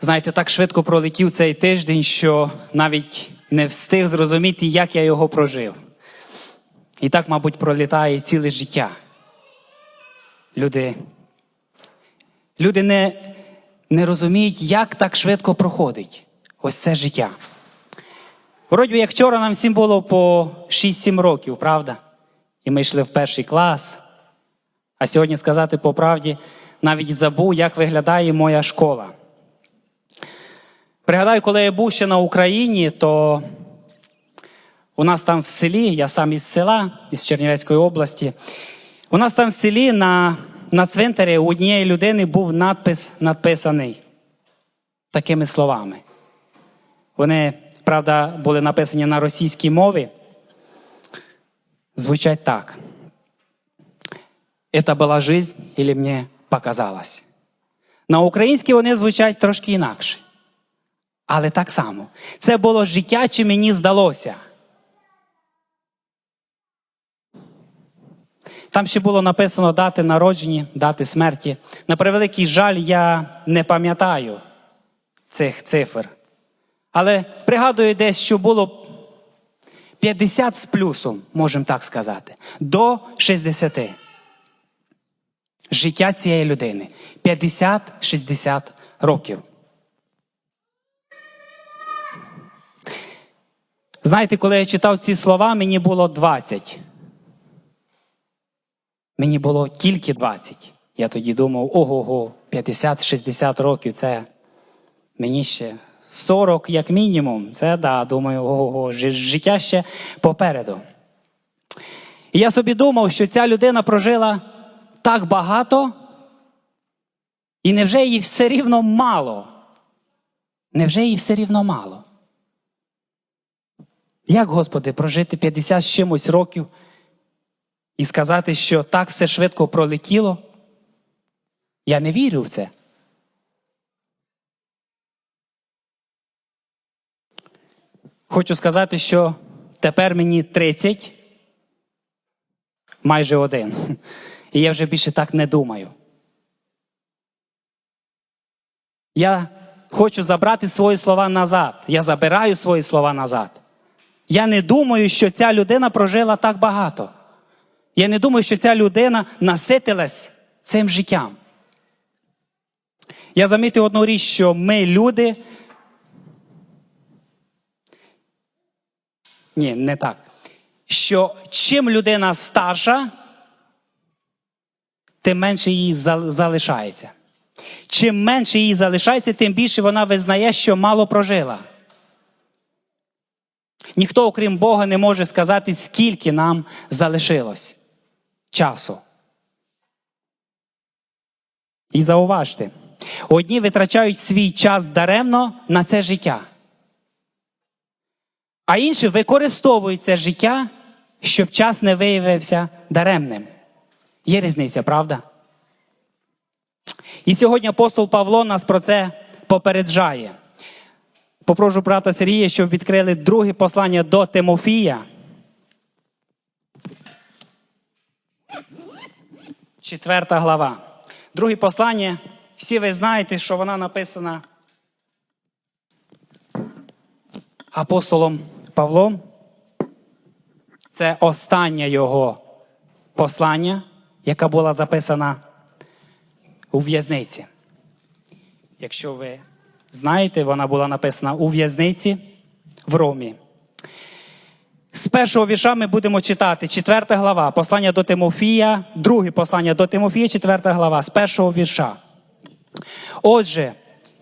Знаєте, так швидко пролетів цей тиждень, що навіть не встиг зрозуміти, як я його прожив. І так, мабуть, пролітає ціле життя. Люди, люди не, не розуміють, як так швидко проходить ось це життя. Вроді, як вчора нам всім було по 6-7 років, правда? І ми йшли в перший клас. А сьогодні сказати по правді, навіть забув, як виглядає моя школа. Пригадаю, коли я був ще на Україні, то у нас там в селі, я сам із села, із Чернівецької області, у нас там в селі на, на цвинтарі у однієї людини був надпис надписаний такими словами. Вони, правда, були написані на російській мові. Звучать так. Это була жизнь или мені показалось? На українській вони звучать трошки інакше. Але так само. Це було життя, чи мені здалося. Там ще було написано дати народження, дати смерті. На превеликий жаль, я не пам'ятаю цих цифр. Але пригадую десь, що було 50 з плюсом, можемо так сказати, до 60. Життя цієї людини 50-60 років. Знаєте, коли я читав ці слова, мені було 20. Мені було тільки 20. Я тоді думав, ого-го, 50-60 років це мені ще 40 як мінімум. Це да, думаю, ого-го, життя ще попереду. І я собі думав, що ця людина прожила так багато, і невже їй все рівно мало? Невже їй все рівно мало? Як, Господи, прожити 50 з чимось років і сказати, що так все швидко пролетіло? Я не вірю в це. Хочу сказати, що тепер мені 30, майже один. І я вже більше так не думаю. Я хочу забрати свої слова назад. Я забираю свої слова назад. Я не думаю, що ця людина прожила так багато. Я не думаю, що ця людина наситилась цим життям. Я замітив одну річ, що ми люди. Ні, не так. Що чим людина старша, тим менше їй залишається. Чим менше їй залишається, тим більше вона визнає, що мало прожила. Ніхто, окрім Бога, не може сказати, скільки нам залишилось часу. І зауважте, одні витрачають свій час даремно на це життя, а інші використовують це життя, щоб час не виявився даремним. Є різниця, правда? І сьогодні апостол Павло нас про це попереджає. Попрошу брата Сергія, щоб відкрили друге послання до Тимофія. Четверта глава. Друге послання. Всі ви знаєте, що вона написана апостолом Павлом. Це останнє його послання, яка була записана у в'язниці. Якщо ви знаєте, вона була написана у в'язниці в Ромі. З першого вірша ми будемо читати четверта глава, послання до Тимофія, друге послання до Тимофія, четверта глава, з першого вірша. Отже,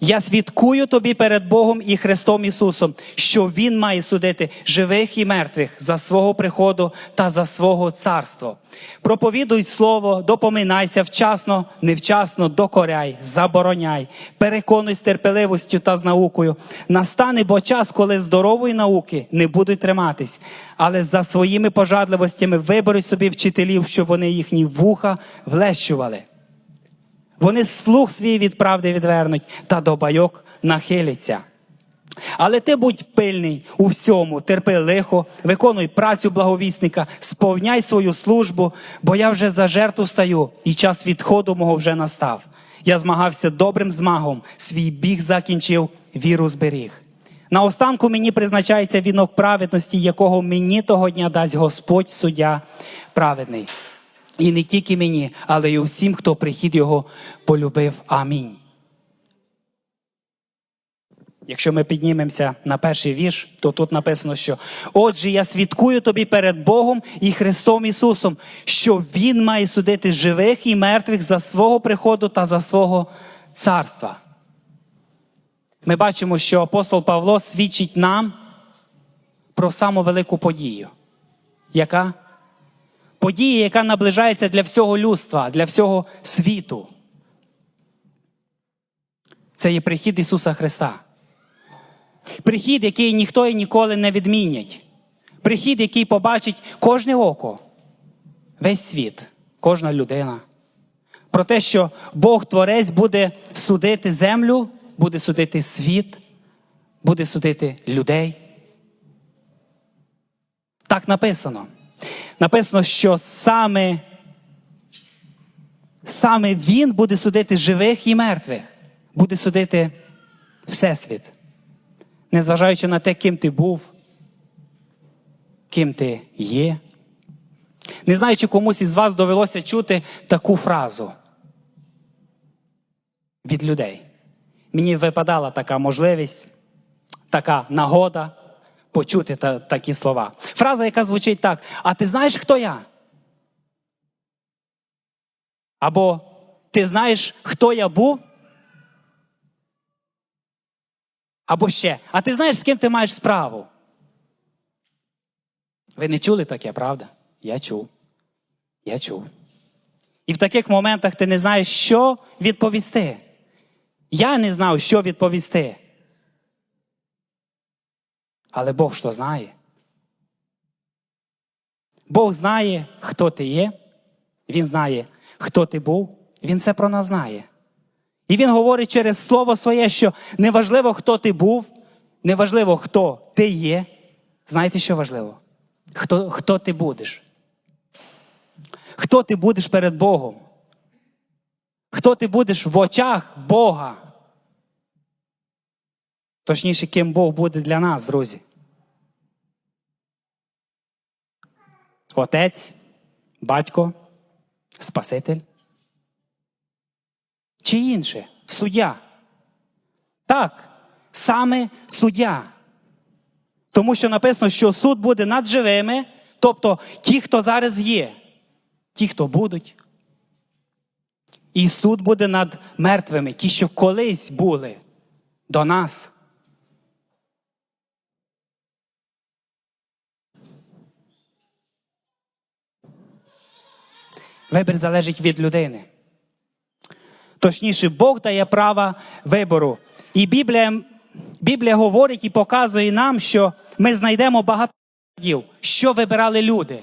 я свідкую тобі перед Богом і Христом Ісусом, що Він має судити живих і мертвих за свого приходу та за свого царства. Проповідуй слово, допоминайся вчасно, невчасно, докоряй, забороняй, переконуй з терпеливостю та з наукою. Настане бо час, коли здорової науки не будуть триматись, але за своїми пожадливостями виберуть собі вчителів, щоб вони їхні вуха влещували. Вони слух свій від правди відвернуть та до байок нахиляться. Але ти будь пильний у всьому, терпи лихо, виконуй працю благовісника, сповняй свою службу, бо я вже за жертву стаю, і час відходу мого вже настав. Я змагався добрим змагом, свій біг закінчив, віру зберіг. Наостанку мені призначається вінок праведності, якого мені того дня дасть Господь суддя праведний. І не тільки мені, але й усім, хто прихід його полюбив. Амінь. Якщо ми піднімемося на перший вірш, то тут написано, що отже, я свідкую тобі перед Богом і Христом Ісусом, що Він має судити живих і мертвих за свого приходу та за свого царства. Ми бачимо, що апостол Павло свідчить нам про саму велику подію. Яка? Подія, яка наближається для всього людства, для всього світу. Це є прихід Ісуса Христа. Прихід, який ніхто і ніколи не відмінять. Прихід, який побачить кожне око, весь світ, кожна людина. Про те, що Бог Творець буде судити землю, буде судити світ, буде судити людей. Так написано. Написано, що саме, саме Він буде судити живих і мертвих, буде судити Всесвіт незважаючи на те, ким ти був, ким ти є. Не знаю, чи комусь із вас довелося чути таку фразу від людей. Мені випадала така можливість, така нагода почути та, такі слова. Фраза, яка звучить так: А ти знаєш, хто я? Або ти знаєш, хто я був? Або ще, а ти знаєш, з ким ти маєш справу? Ви не чули таке, правда? Я чув. Я чув. І в таких моментах ти не знаєш, що відповісти. Я не знав, що відповісти. Але Бог що знає? Бог знає, хто ти є. Він знає, хто ти був. Він все про нас знає. І він говорить через слово своє, що неважливо, хто ти був, неважливо, хто ти є. Знаєте, що важливо? Хто, Хто ти будеш? Хто ти будеш перед Богом? Хто ти будеш в очах Бога? Точніше, ким Бог буде для нас, друзі? Отець, батько, Спаситель чи інше суддя. Так, саме суддя. Тому що написано, що суд буде над живими, тобто ті, хто зараз є, ті, хто будуть. І суд буде над мертвими, ті, що колись були до нас. Вибір залежить від людини. Точніше, Бог дає право вибору. І Біблія Біблія говорить і показує нам, що ми знайдемо багато прикладів, що вибирали люди.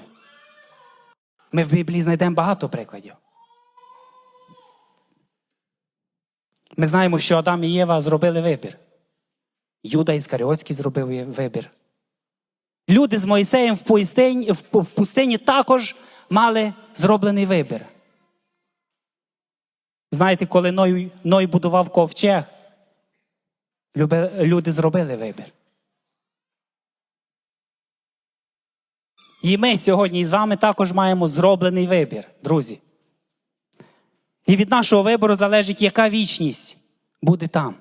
Ми в Біблії знайдемо багато прикладів. Ми знаємо, що Адам і Єва зробили вибір. Юда Іскаріотський зробив вибір. Люди з Моїсеєм в пустині, в пустині також мали зроблений вибір. Знаєте, коли Ной, Ной будував ковчег, люди зробили вибір. І ми сьогодні з вами також маємо зроблений вибір, друзі. І від нашого вибору залежить, яка вічність буде там.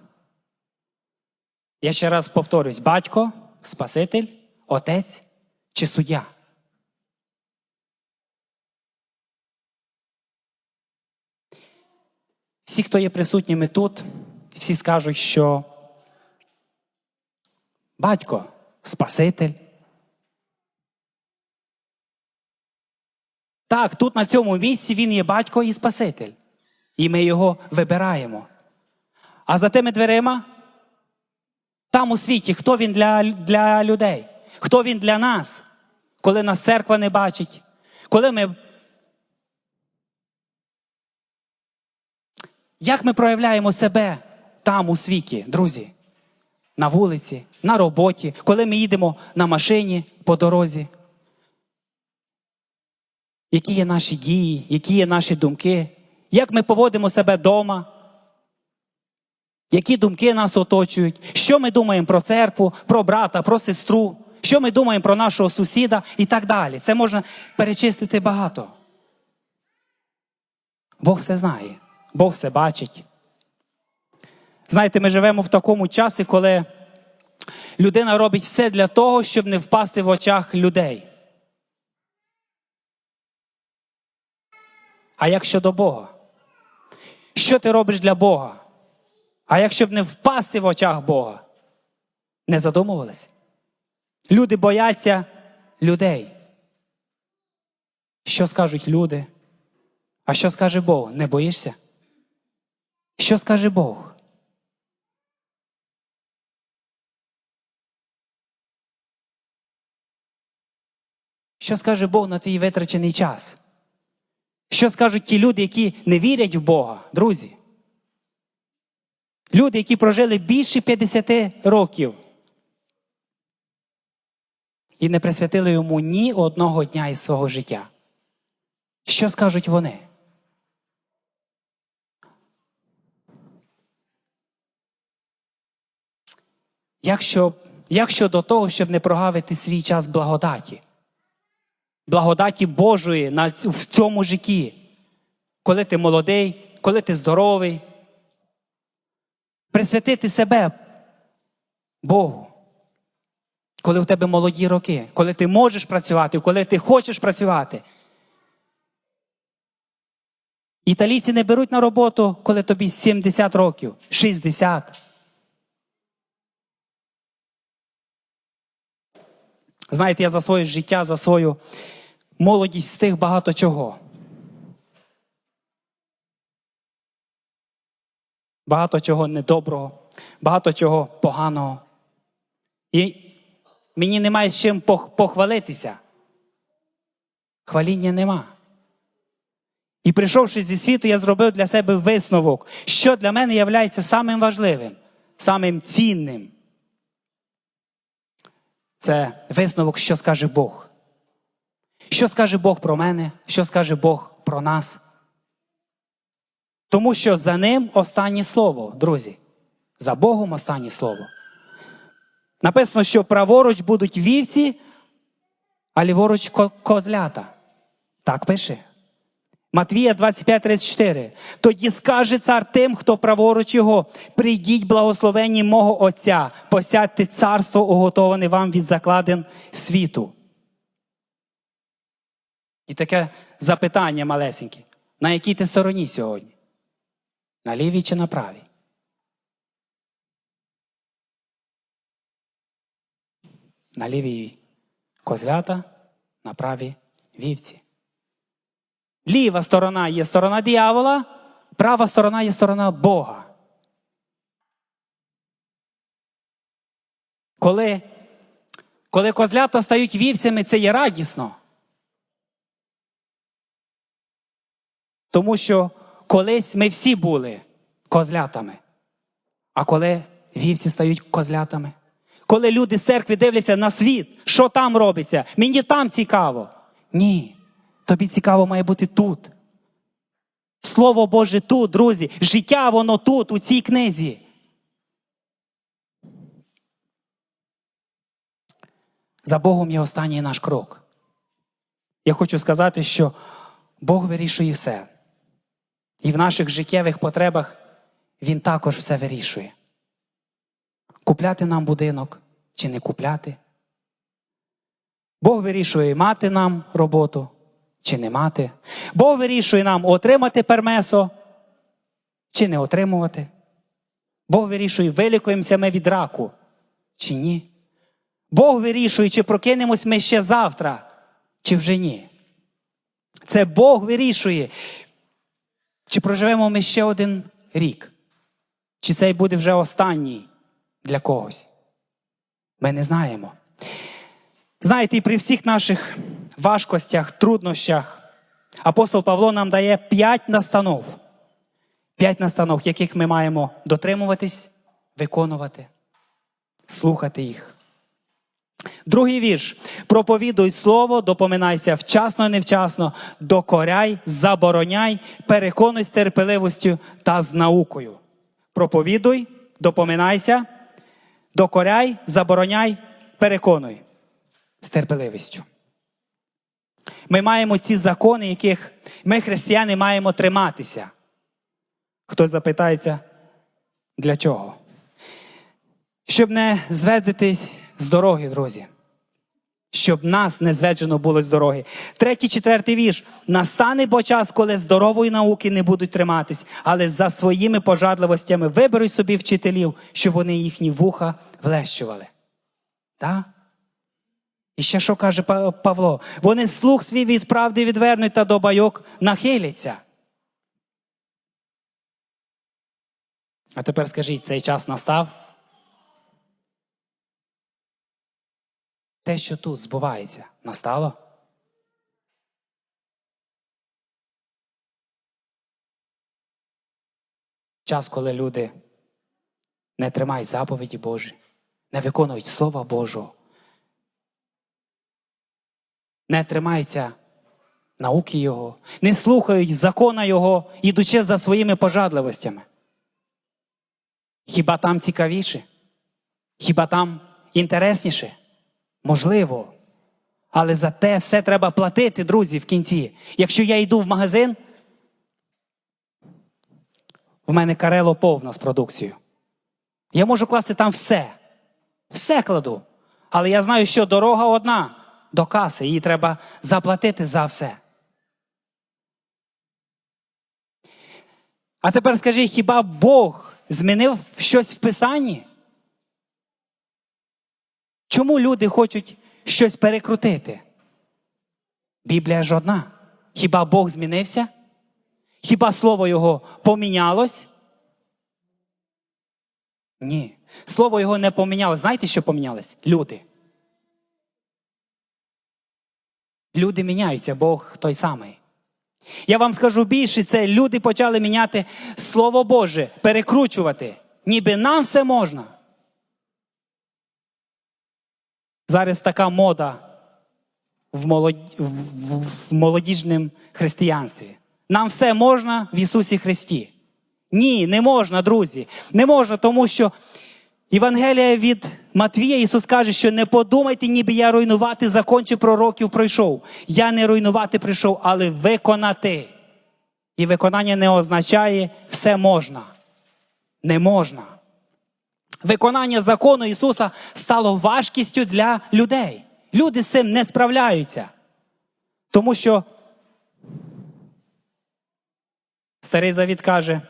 Я ще раз повторюсь: батько, Спаситель, Отець чи суддя. Всі, хто є присутніми тут, всі скажуть, що батько Спаситель. Так, тут на цьому місці він є батько і Спаситель. І ми його вибираємо. А за тими дверима, там у світі, хто він для, для людей? Хто він для нас, коли нас церква не бачить, коли ми Як ми проявляємо себе там у світі, друзі? На вулиці, на роботі, коли ми їдемо на машині по дорозі? Які є наші дії, які є наші думки? Як ми поводимо себе вдома, Які думки нас оточують, що ми думаємо про церкву, про брата, про сестру, що ми думаємо про нашого сусіда і так далі. Це можна перечислити багато. Бог все знає, Бог все бачить. Знаєте, ми живемо в такому часі, коли людина робить все для того, щоб не впасти в очах людей. А як щодо Бога? Що ти робиш для Бога? А якщо б не впасти в очах Бога? Не задумувалися? Люди бояться людей. Що скажуть люди? А що скаже Бог? Не боїшся? Що скаже Бог? Що скаже Бог на твій витрачений час? Що скажуть ті люди, які не вірять в Бога, друзі? Люди, які прожили більше 50 років і не присвятили йому ні одного дня із свого життя. Що скажуть вони? Як, що, як щодо того, щоб не прогавити свій час благодаті? Благодаті Божої на, в цьому житті, коли ти молодий, коли ти здоровий, присвятити себе Богу. Коли в тебе молоді роки, коли ти можеш працювати, коли ти хочеш працювати. Італійці не беруть на роботу, коли тобі 70 років, 60. Знаєте, я за своє життя, за свою молодість встиг багато чого. Багато чого недоброго, багато чого поганого. І мені немає з чим похвалитися. Хваління нема. І прийшовши зі світу, я зробив для себе висновок, що для мене є самим важливим, самим цінним. Це висновок, що скаже Бог. Що скаже Бог про мене, що скаже Бог про нас. Тому що за ним останнє слово, друзі. За Богом останнє слово. Написано, що праворуч будуть вівці, а ліворуч козлята. Так пише. Матвія 25:34. Тоді скаже цар тим, хто праворуч його, прийдіть благословенні мого Отця, посядьте царство, уготоване вам від закладин світу. І таке запитання малесеньке. На якій ти стороні сьогодні? На лівій чи на правій? На лівій козлята, на правій вівці. Ліва сторона є сторона диявола, права сторона є сторона Бога. Коли, коли козлята стають вівцями, це є радісно. Тому що колись ми всі були козлятами. А коли вівці стають козлятами, коли люди з церкви дивляться на світ, що там робиться, мені там цікаво. Ні, тобі цікаво має бути тут. Слово Боже тут, друзі, життя воно тут, у цій книзі. За Богом є останній наш крок. Я хочу сказати, що Бог вирішує все. І в наших життєвих потребах Він також все вирішує. Купляти нам будинок чи не купляти. Бог вирішує мати нам роботу чи не мати. Бог вирішує нам отримати пермесо чи не отримувати. Бог вирішує, вилікуємося ми від раку чи ні. Бог вирішує, чи прокинемось ми ще завтра, чи вже ні. Це Бог вирішує, чи проживемо ми ще один рік, чи цей буде вже останній для когось. Ми не знаємо. Знаєте, і при всіх наших важкостях, труднощах, апостол Павло нам дає п'ять настанов. П'ять настанов, яких ми маємо дотримуватись, виконувати, слухати їх. Другий вірш. Проповідуй слово, допоминайся вчасно і невчасно, докоряй, забороняй, переконуй з терпеливостю та з наукою. Проповідуй, допоминайся, докоряй, забороняй, переконуй з терпеливістю. Ми маємо ці закони, яких ми, християни, маємо триматися. Хтось запитається, для чого? Щоб не зведитись з дороги, друзі. Щоб нас не зведжено було з дороги. Третій, четвертий вірш. Настане бо час, коли здорової науки не будуть триматись, але за своїми пожадливостями виберуть собі вчителів, щоб вони їхні вуха влещували. Так? І ще що каже Павло? Вони слух свій від правди відвернуть та до байок нахиляться. А тепер скажіть, цей час настав? Те, що тут збувається, настало? Час, коли люди не тримають заповіді Божі, не виконують Слова Божого, не тримаються науки Його, не слухають закона Його, ідучи за своїми пожадливостями. Хіба там цікавіше? Хіба там інтересніше? Можливо. Але за те все треба платити, друзі, в кінці. Якщо я йду в магазин, в мене карело повна з продукцією. Я можу класти там все. Все кладу. Але я знаю, що дорога одна до каси, її треба заплатити за все. А тепер скажи, хіба Бог змінив щось в Писанні? Чому люди хочуть щось перекрутити? Біблія ж одна. Хіба Бог змінився? Хіба слово Його помінялось? Ні. Слово Його не помінялось. Знаєте, що помінялось? Люди. Люди міняються, Бог той самий. Я вам скажу більше, це люди почали міняти Слово Боже, перекручувати. Ніби нам все можна. Зараз така мода в, молод... в- молодіжному християнстві. Нам все можна в Ісусі Христі. Ні, не можна, друзі. Не можна, тому що Євангелія від Матвія Ісус каже, що не подумайте, ніби я руйнувати закон чи пророків прийшов. Я не руйнувати прийшов, але виконати. І виконання не означає все можна. Не можна. Виконання закону Ісуса стало важкістю для людей. Люди з цим не справляються. Тому що Старий Завіт каже: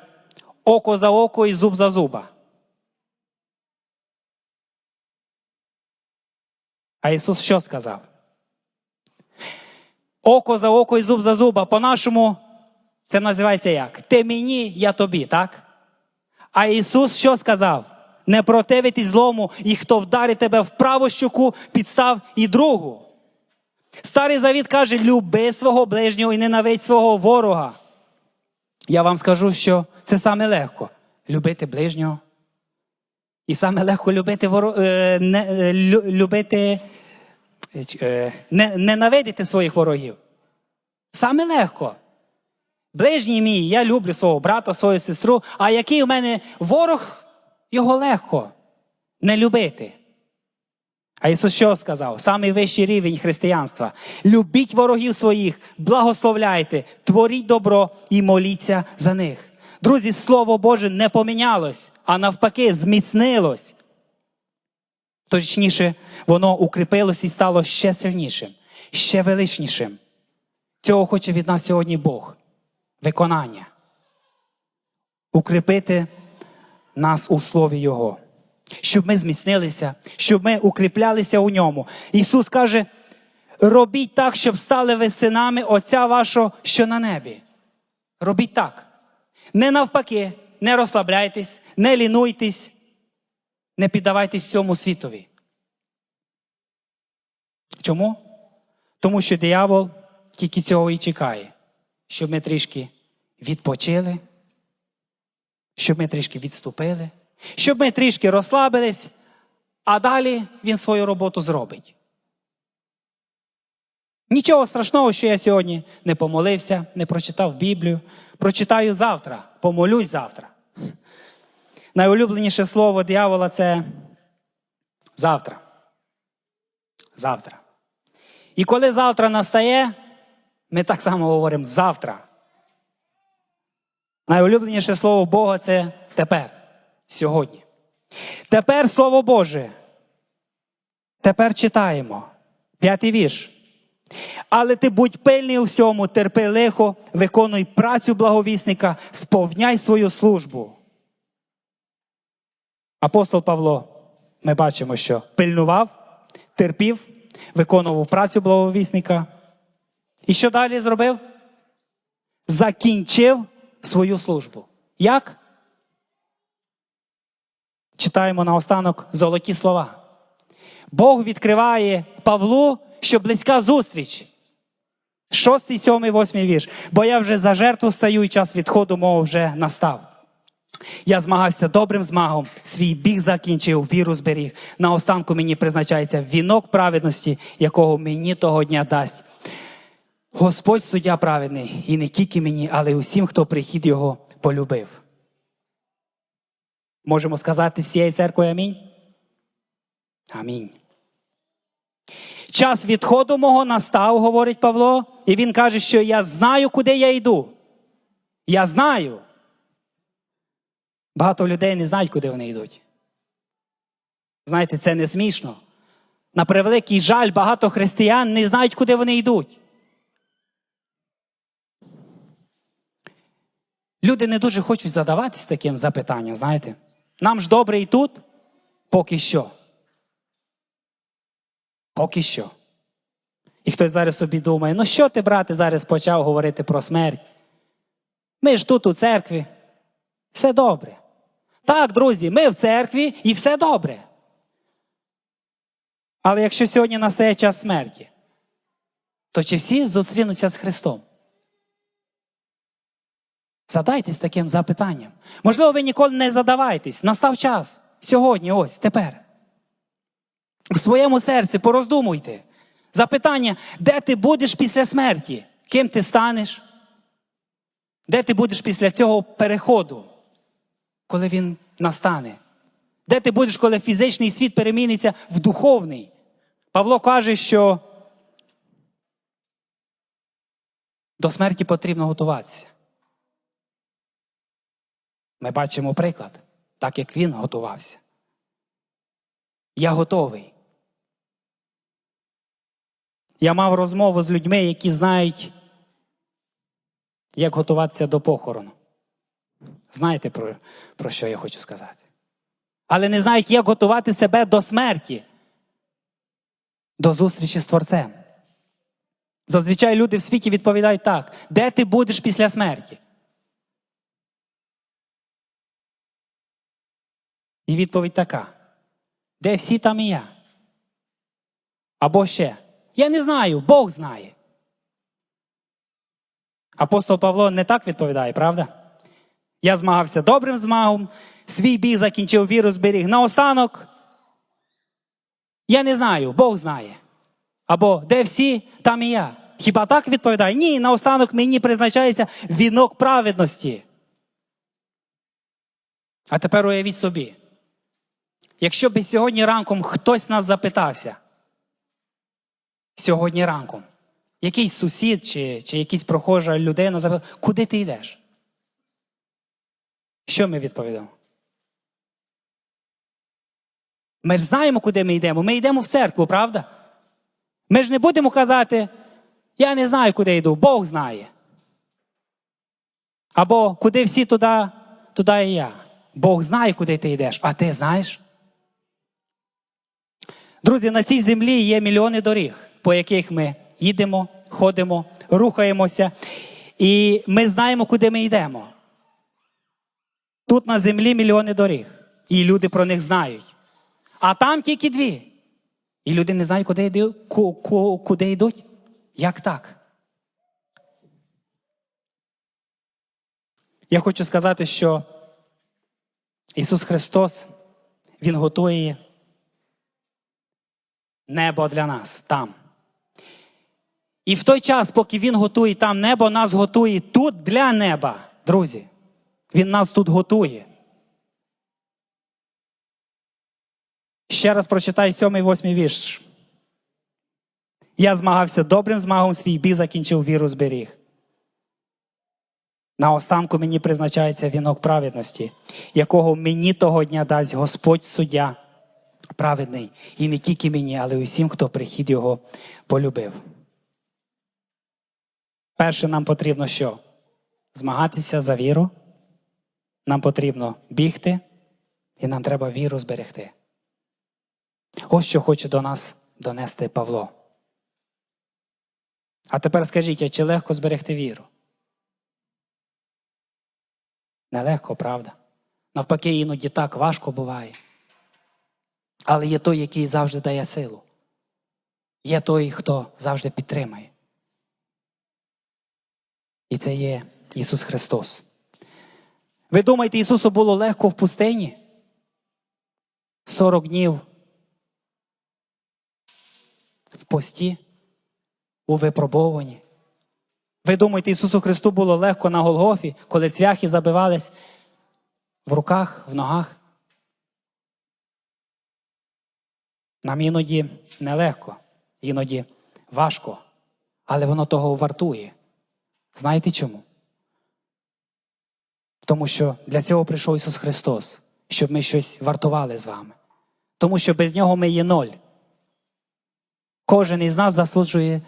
око за око і зуб за зуба. А Ісус що сказав? Око за око і зуб за зуба. По-нашому це називається як? Ти мені, я тобі, так? А Ісус що сказав? Не противитись злому, і хто вдарить тебе в праву щуку, підстав і другу. Старий завіт каже: люби свого ближнього і ненавидь свого ворога. Я вам скажу, що це саме легко любити ближнього. І саме легко любити воро... е, не, е, лю- любити, не, ненавидити своїх ворогів. Саме легко. Ближній мій, я люблю свого брата, свою сестру, а який у мене ворог, його легко не любити. А Ісус що сказав? Самий вищий рівень християнства. Любіть ворогів своїх, благословляйте, творіть добро і моліться за них. Друзі, Слово Боже не помінялось, а навпаки, зміцнилось. Точніше, воно укріпилось і стало ще сильнішим, ще величнішим. Цього хоче від нас сьогодні Бог. Виконання. Укріпити нас у слові Його, щоб ми зміцнилися, щоб ми укріплялися у ньому. Ісус каже: робіть так, щоб стали ви синами Отця вашого, що на небі. Робіть так. Не навпаки, не розслабляйтесь, не лінуйтесь, не піддавайтесь цьому світові. Чому? Тому що диявол тільки цього і чекає, щоб ми трішки відпочили, щоб ми трішки відступили, щоб ми трішки розслабились, а далі він свою роботу зробить. Нічого страшного, що я сьогодні не помолився, не прочитав Біблію. Прочитаю завтра, помолюсь завтра. Найулюбленіше слово диявола це завтра. Завтра. І коли завтра настає, ми так само говоримо завтра. Найулюбленіше слово Бога це тепер, сьогодні. Тепер Слово Боже. Тепер читаємо. П'ятий вірш. Але ти будь пильний у всьому, терпи лихо, виконуй працю благовісника, сповняй свою службу. Апостол Павло, ми бачимо, що пильнував, терпів, виконував працю благовісника. І що далі зробив? Закінчив свою службу. Як? Читаємо наостанок золоті слова. Бог відкриває Павлу, що близька зустріч. Шостий, сьомий, восьмий вірш. Бо я вже за жертву стаю, і час відходу мого вже настав. Я змагався добрим змагом, свій біг закінчив, віру зберіг. Наостанку мені призначається вінок праведності, якого мені того дня дасть. Господь суддя праведний, і не тільки мені, але й усім, хто прихід його полюбив. Можемо сказати всієї церкви амінь? Амінь. Час відходу мого настав, говорить Павло, і він каже, що я знаю, куди я йду. Я знаю. Багато людей не знають, куди вони йдуть. Знаєте, це не смішно. На превеликий жаль, багато християн не знають, куди вони йдуть. Люди не дуже хочуть задаватись таким запитанням, знаєте. Нам ж добре і тут, поки що. Поки що. І хтось зараз собі думає, ну що ти, брате, зараз почав говорити про смерть? Ми ж тут у церкві. Все добре. Так, друзі, ми в церкві і все добре. Але якщо сьогодні настає час смерті, то чи всі зустрінуться з Христом? Задайтесь таким запитанням. Можливо, ви ніколи не задавайтесь. Настав час. Сьогодні, ось, тепер. В своєму серці пороздумуйте. Запитання, де ти будеш після смерті? Ким ти станеш? Де ти будеш після цього переходу, коли він настане? Де ти будеш, коли фізичний світ переміниться в духовний? Павло каже, що до смерті потрібно готуватися. Ми бачимо приклад, так як він готувався. Я готовий. Я мав розмову з людьми, які знають, як готуватися до похорону. Знаєте, про, про що я хочу сказати? Але не знають, як готувати себе до смерті, до зустрічі з Творцем. Зазвичай люди в світі відповідають так: де ти будеш після смерті? І відповідь така: де всі там і я? Або ще, я не знаю, Бог знає. Апостол Павло не так відповідає, правда? Я змагався добрим змагом, свій біг закінчив віру зберіг. Наостанок. Я не знаю, Бог знає. Або де всі, там і я. Хіба так відповідає? Ні, наостанок мені призначається вінок праведності. А тепер уявіть собі. Якщо б сьогодні ранком хтось нас запитався, сьогодні ранком, якийсь сусід чи, чи якийсь прохожа людина запитав, куди ти йдеш? Що ми відповідаємо? Ми ж знаємо, куди ми йдемо. Ми йдемо в церкву, правда? Ми ж не будемо казати, я не знаю, куди йду, Бог знає. Або куди всі туди, туди і я. Бог знає, куди ти йдеш, а ти знаєш? Друзі, на цій землі є мільйони доріг, по яких ми їдемо, ходимо, рухаємося, і ми знаємо, куди ми йдемо. Тут на землі мільйони доріг, і люди про них знають. А там тільки дві. І люди не знають, куди йдуть. Куди йдуть? Як так? Я хочу сказати, що Ісус Христос, Він готує небо для нас там. І в той час, поки Він готує там небо, нас готує тут для неба, друзі. Він нас тут готує. Ще раз прочитай сьомий восьмий вірш. Я змагався добрим змагом свій бій закінчив віру зберіг. На останку мені призначається вінок праведності, якого мені того дня дасть Господь суддя праведний. І не тільки мені, але й усім, хто прихід його полюбив. Перше нам потрібно що? Змагатися за віру. Нам потрібно бігти, і нам треба віру зберегти. Ось що хоче до нас донести Павло. А тепер скажіть, чи легко зберегти віру? Нелегко, правда? Навпаки, іноді так важко буває. Але є той, який завжди дає силу. Є той, хто завжди підтримає. І це є Ісус Христос. Ви думаєте, Ісусу було легко в пустині? 40 днів в пості, у випробованні. Ви думаєте, Ісусу Христу було легко на Голгофі, коли цвяхи забивались в руках, в ногах? Нам іноді нелегко, іноді важко, але воно того вартує. Знаєте чому? Тому що для цього прийшов Ісус Христос, щоб ми щось вартували з вами. Тому що без нього ми є ноль. Кожен із нас заслужує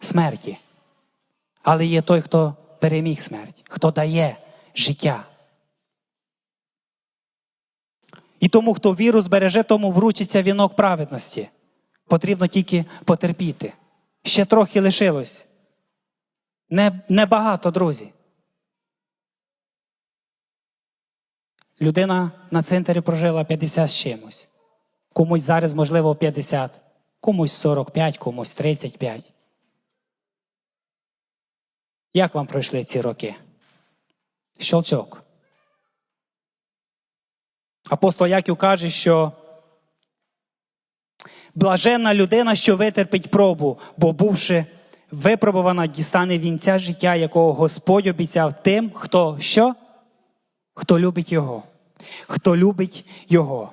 смерті. Але є той, хто переміг смерть, хто дає життя. І тому, хто віру збереже, тому вручиться вінок праведності. Потрібно тільки потерпіти. Ще трохи лишилось. Не, Небагато, друзі. Людина на центрі прожила 50 з чимось. Комусь зараз, можливо, 50, комусь 45, комусь 35. Як вам пройшли ці роки? Щелчок. Апостол Яків каже, що блаженна людина, що витерпить пробу, бо бувши випробувана, дістане вінця життя, якого Господь обіцяв тим, хто що? Хто любить Його. Хто любить Його.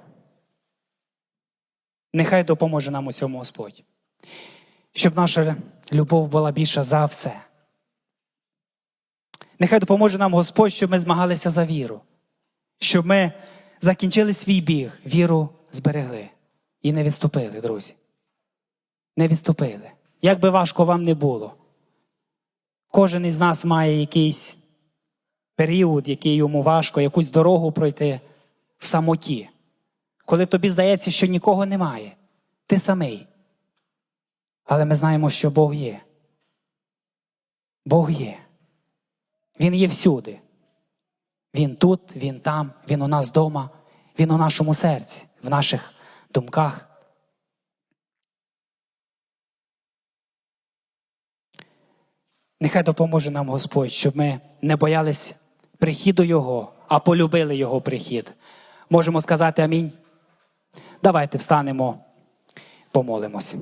Нехай допоможе нам у цьому Господь. Щоб наша любов була більша за все. Нехай допоможе нам Господь, щоб ми змагалися за віру, щоб ми закінчили свій біг, віру зберегли і не відступили, друзі. Не відступили. Як би важко вам не було. Кожен із нас має якийсь період, який йому важко, якусь дорогу пройти в самоті. Коли тобі здається, що нікого немає, ти самий. Але ми знаємо, що Бог є. Бог є. Він є всюди. Він тут, Він там, Він у нас вдома, Він у нашому серці, в наших думках. Нехай допоможе нам Господь, щоб ми не боялись прихіду Його, а полюбили Його прихід. Можемо сказати амінь. Давайте встанемо, помолимось.